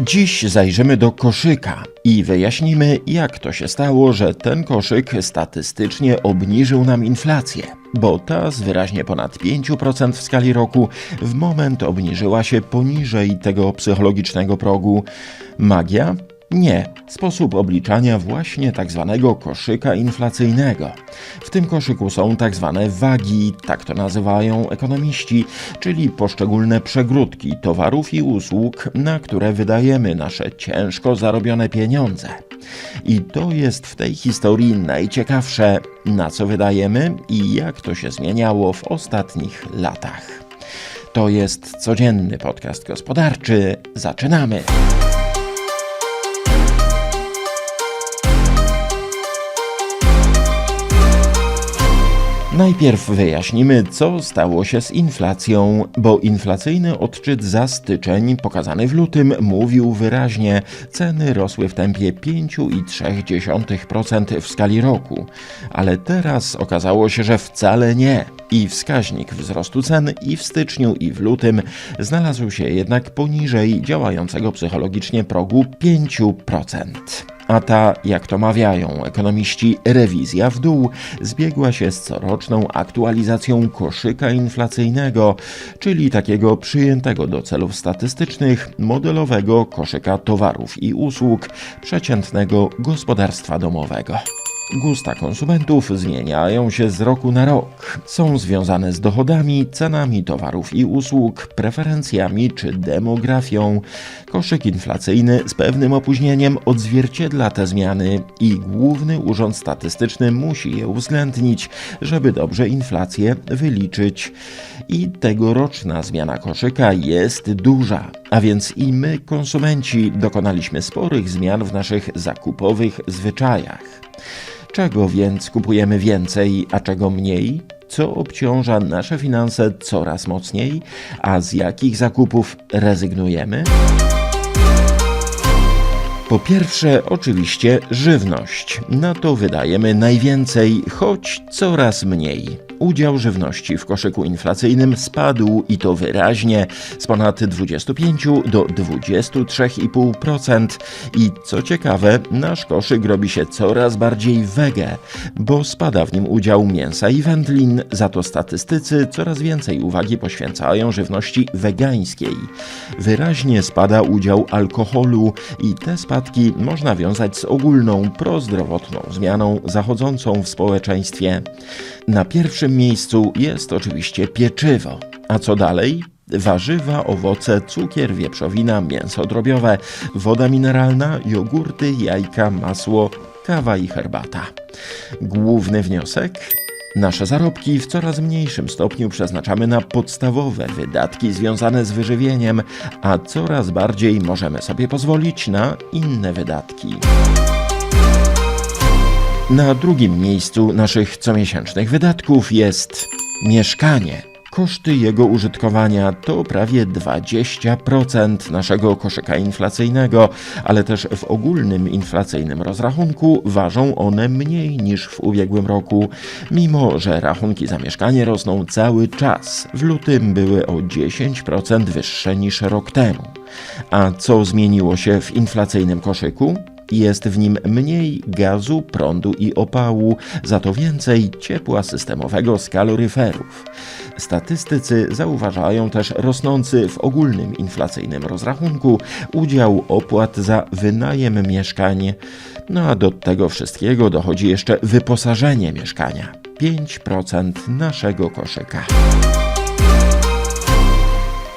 Dziś zajrzymy do koszyka i wyjaśnimy, jak to się stało, że ten koszyk statystycznie obniżył nam inflację, bo ta z wyraźnie ponad 5% w skali roku w moment obniżyła się poniżej tego psychologicznego progu. Magia? Nie, sposób obliczania właśnie tak zwanego koszyka inflacyjnego. W tym koszyku są tak zwane wagi, tak to nazywają ekonomiści, czyli poszczególne przegródki towarów i usług, na które wydajemy nasze ciężko zarobione pieniądze. I to jest w tej historii najciekawsze, na co wydajemy i jak to się zmieniało w ostatnich latach. To jest codzienny podcast gospodarczy. Zaczynamy! Najpierw wyjaśnimy, co stało się z inflacją, bo inflacyjny odczyt za styczeń pokazany w lutym mówił wyraźnie, ceny rosły w tempie 5,3% w skali roku. Ale teraz okazało się, że wcale nie. I wskaźnik wzrostu cen i w styczniu, i w lutym znalazł się jednak poniżej działającego psychologicznie progu 5%. A ta, jak to mawiają ekonomiści, rewizja w dół zbiegła się z coroczną aktualizacją koszyka inflacyjnego, czyli takiego przyjętego do celów statystycznych modelowego koszyka towarów i usług przeciętnego gospodarstwa domowego. Gusta konsumentów zmieniają się z roku na rok. Są związane z dochodami, cenami towarów i usług, preferencjami czy demografią. Koszyk inflacyjny z pewnym opóźnieniem odzwierciedla te zmiany i Główny Urząd Statystyczny musi je uwzględnić, żeby dobrze inflację wyliczyć. I tegoroczna zmiana koszyka jest duża, a więc i my, konsumenci, dokonaliśmy sporych zmian w naszych zakupowych zwyczajach. Czego więc kupujemy więcej, a czego mniej? Co obciąża nasze finanse coraz mocniej, a z jakich zakupów rezygnujemy? Po pierwsze, oczywiście żywność. Na to wydajemy najwięcej, choć coraz mniej. Udział żywności w koszyku inflacyjnym spadł i to wyraźnie z ponad 25 do 23,5%. I co ciekawe, nasz koszyk robi się coraz bardziej wege, bo spada w nim udział mięsa i wędlin, za to statystycy coraz więcej uwagi poświęcają żywności wegańskiej. Wyraźnie spada udział alkoholu i te spadki można wiązać z ogólną prozdrowotną zmianą zachodzącą w społeczeństwie. Na pierwszym miejscu jest oczywiście pieczywo. A co dalej? Warzywa, owoce, cukier, wieprzowina, mięso drobiowe, woda mineralna, jogurty, jajka, masło, kawa i herbata. Główny wniosek? Nasze zarobki w coraz mniejszym stopniu przeznaczamy na podstawowe wydatki związane z wyżywieniem, a coraz bardziej możemy sobie pozwolić na inne wydatki. Na drugim miejscu naszych comiesięcznych wydatków jest mieszkanie. Koszty jego użytkowania to prawie 20% naszego koszyka inflacyjnego, ale też w ogólnym inflacyjnym rozrachunku ważą one mniej niż w ubiegłym roku, mimo że rachunki za mieszkanie rosną cały czas. W lutym były o 10% wyższe niż rok temu. A co zmieniło się w inflacyjnym koszyku? Jest w nim mniej gazu, prądu i opału, za to więcej ciepła systemowego z kaloryferów. Statystycy zauważają też rosnący w ogólnym inflacyjnym rozrachunku udział opłat za wynajem mieszkań. No a do tego wszystkiego dochodzi jeszcze wyposażenie mieszkania 5% naszego koszyka.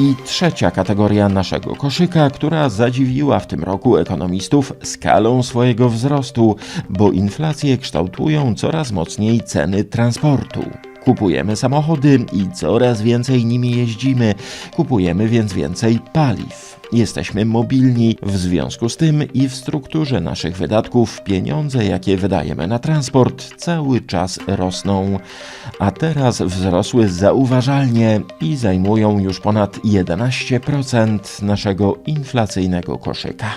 I trzecia kategoria naszego koszyka, która zadziwiła w tym roku ekonomistów skalą swojego wzrostu, bo inflację kształtują coraz mocniej ceny transportu. Kupujemy samochody i coraz więcej nimi jeździmy, kupujemy więc więcej paliw. Jesteśmy mobilni, w związku z tym i w strukturze naszych wydatków pieniądze, jakie wydajemy na transport, cały czas rosną, a teraz wzrosły zauważalnie i zajmują już ponad 11% naszego inflacyjnego koszyka.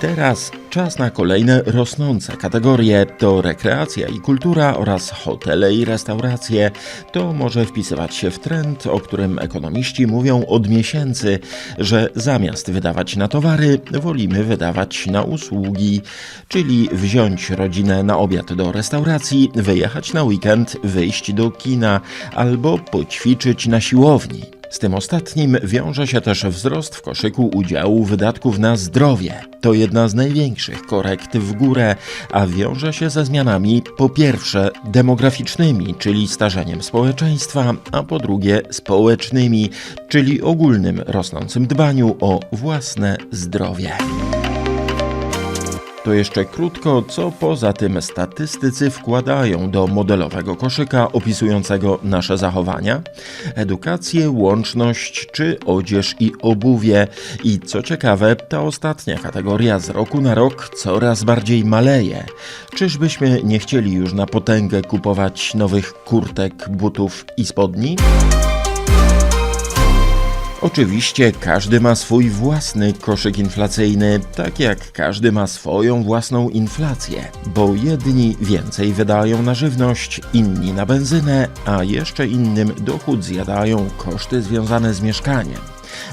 Teraz czas na kolejne rosnące kategorie. To rekreacja i kultura oraz hotele i restauracje. To może wpisywać się w trend, o którym ekonomiści mówią od miesięcy, że zamiast wydawać na towary, wolimy wydawać na usługi, czyli wziąć rodzinę na obiad do restauracji, wyjechać na weekend, wyjść do kina albo poćwiczyć na siłowni. Z tym ostatnim wiąże się też wzrost w koszyku udziału wydatków na zdrowie. To jedna z największych korekt w górę, a wiąże się ze zmianami po pierwsze demograficznymi, czyli starzeniem społeczeństwa, a po drugie społecznymi, czyli ogólnym rosnącym dbaniu o własne zdrowie. To jeszcze krótko, co poza tym statystycy wkładają do modelowego koszyka opisującego nasze zachowania, edukację, łączność czy odzież i obuwie. I co ciekawe, ta ostatnia kategoria z roku na rok coraz bardziej maleje. Czyżbyśmy nie chcieli już na potęgę kupować nowych kurtek, butów i spodni? Oczywiście każdy ma swój własny koszyk inflacyjny, tak jak każdy ma swoją własną inflację, bo jedni więcej wydają na żywność, inni na benzynę, a jeszcze innym dochód zjadają koszty związane z mieszkaniem.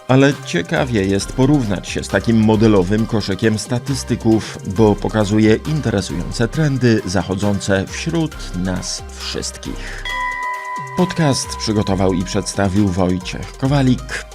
Ale ciekawie jest porównać się z takim modelowym koszykiem statystyków, bo pokazuje interesujące trendy zachodzące wśród nas wszystkich. Podcast przygotował i przedstawił Wojciech Kowalik.